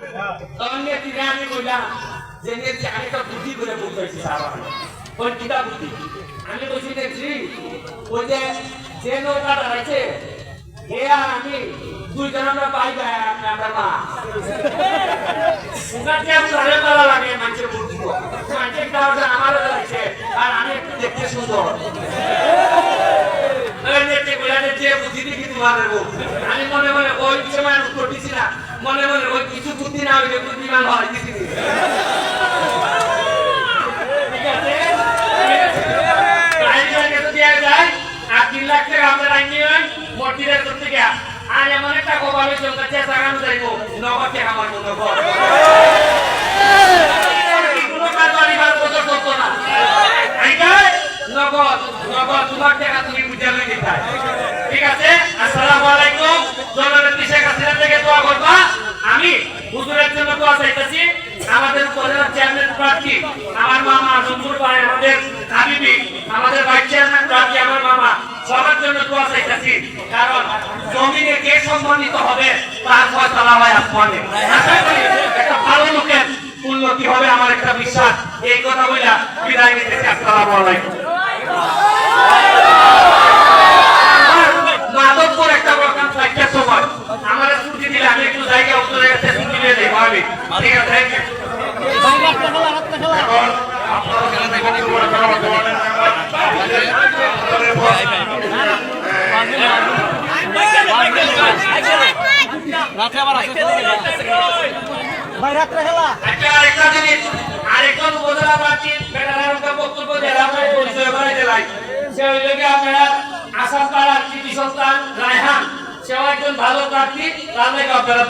আমি যে বুদ্ধি করে বুদ্ধি? আমি যে যে দুইজন আমরা পাই আপনি আমরা মা আমি করা লাগে, মানুষের বুদ্ধি মানুষের আমার আর আমি একটু দেখতে সুন্দর। নেত্রী বুদ্ধি দেখি তোমার আমি মনে মনে ওই সময় উত্তর দিছি না মনে মনে ওই কিছু বুদ্ধি না হইলে বুদ্ধিমান হয় আর এমন একটা কপাল জন্য চেষ্টা কারণ যাইব, নগদ টাকা আমার মতো কর কোনো কাজ বাড়ি বার বছর করতো না আইকাই নগদ নগদ তোমার টাকা তুমি বুঝে লই দিতে ঠিক আছে আসসালামু আলাইকুম জননেত্রী শেখ হাসিনা থেকে দোয়া করবা আমি হুজুরের জন্য দোয়া চাইতেছি আমাদের উপজেলার চেয়ারম্যান আমার মামা জমপুর ভাই আমাদের হাবিবি আমাদের ভাইস চেয়ারম্যান প্রার্থী আমার মামা, সবার জন্য দোয়া চাইতেছি। কারণ জমিনে কে সম্মানিত হবে, তার ফয়সালা হয় আসমানে আশা করি একটা ভালো লোকের উন্নতি হবে? আমার একটা বিশ্বাস। এই কথা বইলা বিদায় নিতেছি। আসসালামু আলাইকুম। মাধবপুর একটা আমার ছুটি দিলে আমি একটু জায়গা উত্তর জায়গাতে ছুটি নিয়ে যাই ভাবি। ঠিক আছে রাতে আবার আসে ভাই রাত্রে খেলা একটা আরেকটা জিনিস আরেকজন উপজেলা বেটার একটা বক্তব্য কি আপনারা আসাম সন্তান রায়হান সেও একজন ভালো প্রার্থী তার আপনারা